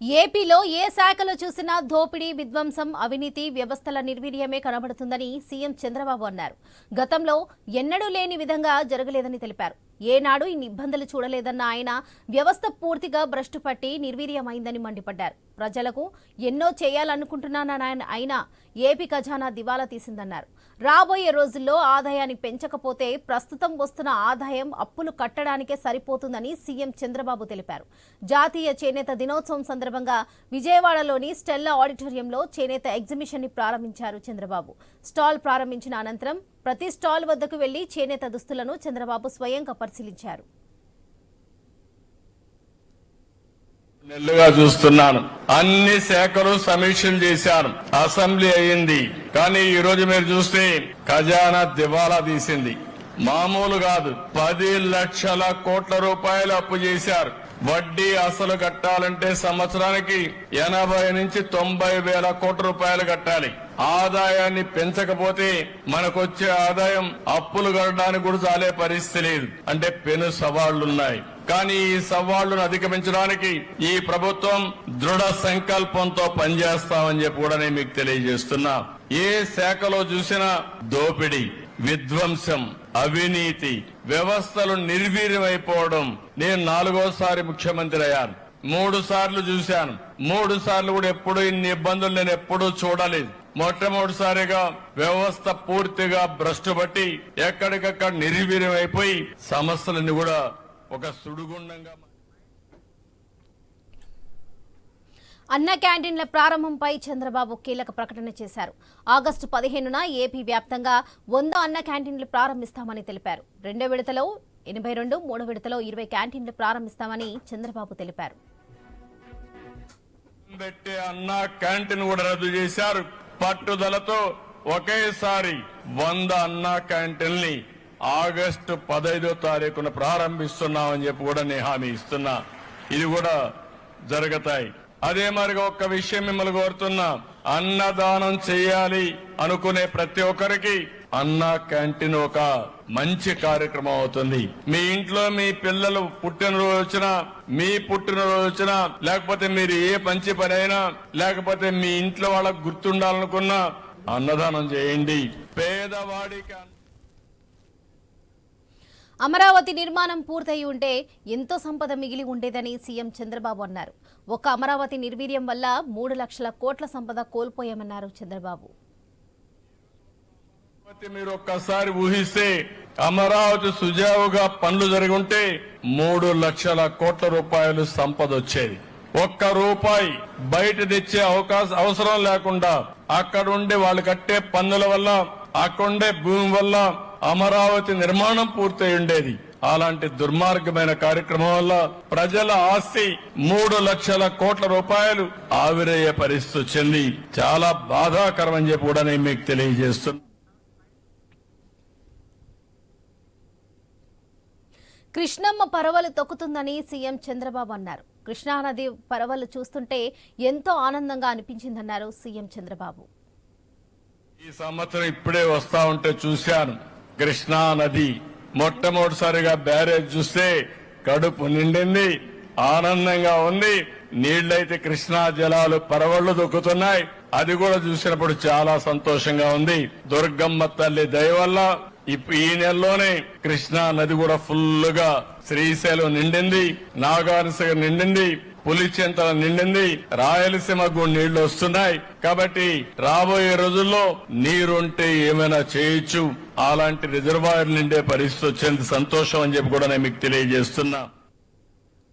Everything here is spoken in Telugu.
ఏపీలో ఏ శాఖలో చూసినా దోపిడీ విధ్వంసం అవినీతి వ్యవస్థల నిర్వీర్యమే కనబడుతుందని సీఎం చంద్రబాబు అన్నారు. గతంలో ఎన్నడూ లేని విధంగా జరగలేదని తెలిపారు. ఏనాడు ఇన్ని ఇబ్బందులు చూడలేదన్న ఆయన వ్యవస్థ పూర్తిగా భ్రష్టు పట్టి నిర్వీర్యమైందని మండిపడ్డారు. ప్రజలకు ఎన్నో చేయాలనుకుంటున్నానని ఆయన అయినా ఏపీ ఖజానా దివాలా తీసిందన్నారు. రాబోయే రోజుల్లో ఆదాయాన్ని పెంచకపోతే ప్రస్తుతం వస్తున్న ఆదాయం అప్పులు కట్టడానికే సరిపోతుందని సీఎం చంద్రబాబు తెలిపారు. జాతీయ చేనేత దినోత్సవం సందర్భంగా విజయవాడలోని స్టెల్లా ఆడిటోరియంలో చేనేత ఎగ్జిబిషన్ని ప్రారంభించారు చంద్రబాబు. స్టాల్ ప్రారంభించిన అనంతరం ప్రతి స్టాల్ వద్దకు వెళ్ళి చేనేత దుస్తులను చంద్రబాబు స్వయంగా పరిశీలించారు. నెల్లుగా చూస్తున్నాను. అన్ని శాఖలు సమీక్షలు చేశాను. అసెంబ్లీ అయ్యింది కానీ ఈ రోజు మీరు చూస్తే ఖజానా దివాలా తీసింది. మామూలు కాదు. పది లక్షల కోట్ల రూపాయలు అప్పు చేశారు. వడ్డీ అసలు కట్టాలంటే సంవత్సరానికి ఎనభై నుంచి తొంభై వేల కోట్ల రూపాయలు కట్టాలి. ఆదాయాన్ని పెంచకపోతే మనకొచ్చే ఆదాయం అప్పులు కట్టడానికి కూడా చాలే పరిస్థితి లేదు. అంటే పెను సవాళ్ళున్నాయి కానీ ఈ సవాళ్ళను అధిగమించడానికి ఈ ప్రభుత్వం దృఢ సంకల్పంతో పనిచేస్తామని చెప్పి కూడా నేను మీకు తెలియజేస్తున్నా. ఏ శాఖలో చూసినా దోపిడీ. విధ్వంసం అవినీతి వ్యవస్థలు నిర్వీర్యమైపోవడం నేను నాలుగోసారి ముఖ్యమంత్రి అయ్యాను మూడు సార్లు చూశాను. మూడు సార్లు కూడా ఎప్పుడు ఇన్ని ఇబ్బందులు నేను ఎప్పుడూ చూడలేదు. మొట్టమొదటిసారిగా వ్యవస్థ పూర్తిగా భ్రష్టుపట్టి ఎక్కడికక్కడ నిర్వీర్యమైపోయి సమస్యలన్నీ కూడా ఒక సుడుగుండంగా అన్న క్యాంటీన్ల ప్రారంభంపై చంద్రబాబు కీలక ప్రకటన చేశారు. ఆగస్టు పదిహేనున ఏపీ వ్యాప్తంగా వంద అన్న క్యాంటీన్లు ప్రారంభిస్తామని తెలిపారు. రెండో విడతలో ఎనభై రెండు మూడో విడతలో ఇరవై క్యాంటీన్లు ప్రారంభిస్తామని చంద్రబాబు తెలిపారు. పెట్టే అన్న క్యాంటీన్ కూడా రద్దు చేశారు. పట్టుదలతో ఒకేసారి వంద అన్న క్యాంటీన్ని ఆగస్టు పదైదో తారీఖున ప్రారంభిస్తున్నామని చెప్పి కూడా నేను హామీ ఇస్తున్నా. ఇది కూడా జరుగుతాయి. అదే మరిగా ఒక్క విషయం మిమ్మల్ని కోరుతున్నా. అన్నదానం చేయాలి అనుకునే ప్రతి ఒక్కరికి. అన్న క్యాంటీన్ ఒక మంచి కార్యక్రమం అవుతుంది. మీ ఇంట్లో మీ పిల్లలు పుట్టినరోజు వచ్చిన మీ పుట్టినరోజు వచ్చిన లేకపోతే మీరు ఏ మంచి పని అయినా లేకపోతే మీ ఇంట్లో వాళ్ళకు గుర్తుండాలనుకున్నా అన్నదానం చేయండి. పేదవాడికి అమరావతి నిర్మాణం పూర్తయి ఉంటే ఎంతో సంపద మిగిలి ఉండేదని సీఎం చంద్రబాబు అన్నారు. ఒక్క అమరావతి నిర్వీర్యం వల్ల మూడు లక్షల కోట్ల సంపద కోల్పోయామన్నారు చంద్రబాబు. మీరు ఒక్కసారి ఊహిస్తే అమరావతి సుజావుగా పనులు జరిగి ఉంటే మూడు లక్షల కోట్ల రూపాయలు సంపద వచ్చేది. ఒక్క రూపాయి బయట తెచ్చే అవకాశం అవసరం లేకుండా అక్కడుండి వాళ్ళు కట్టే పన్నుల వల్ల అక్కడుండే భూమి వల్ల అమరావతి నిర్మాణం పూర్తయి ఉండేది అలాంటి దుర్మార్గమైన కార్యక్రమం వల్ల ప్రజల ఆస్తి మూడు లక్షల కోట్ల రూపాయలు ఆవిరయ్యే పరిస్థితి వచ్చింది. చాలా బాధాకరం అని చెప్పి కూడా నేను మీకు తెలియజేస్తున్నా. కృష్ణమ్మ పరవలు తొక్కుతుందని సీఎం చంద్రబాబు అన్నారు. కృష్ణానది పరవలు చూస్తుంటే ఎంతో ఆనందంగా అనిపించిందన్నారు సీఎం చంద్రబాబు. ఈ సంవత్సరం ఇప్పుడే వస్తా ఉంటే చూశాను. కృష్ణా నది మొట్టమొదటిసారిగా బ్యారేజ్ చూస్తే కడుపు నిండింది ఆనందంగా ఉంది. నీళ్ళైతే కృష్ణా జలాలు పరవళ్ళు దొక్కుతున్నాయి. అది కూడా చూసినప్పుడు చాలా సంతోషంగా ఉంది. దుర్గమ్మ తల్లి దయ వల్ల ఈ నెలలోనే కృష్ణా నది కూడా ఫుల్గా శ్రీశైలం నిండింది నాగార్జున నిండింది. పులిచెంతల నిండింది. రాయలసీమకు నీళ్ళు వస్తున్నాయి. కాబట్టి రాబోయే రోజుల్లో నీరుంటే ఏమైనా చేయొచ్చు. అలాంటి రిజర్వాయర్ నిండే పరిస్థితి వచ్చేందుకు సంతోషం అని చెప్పి కూడా నేను మీకు తెలియజేస్తున్నా.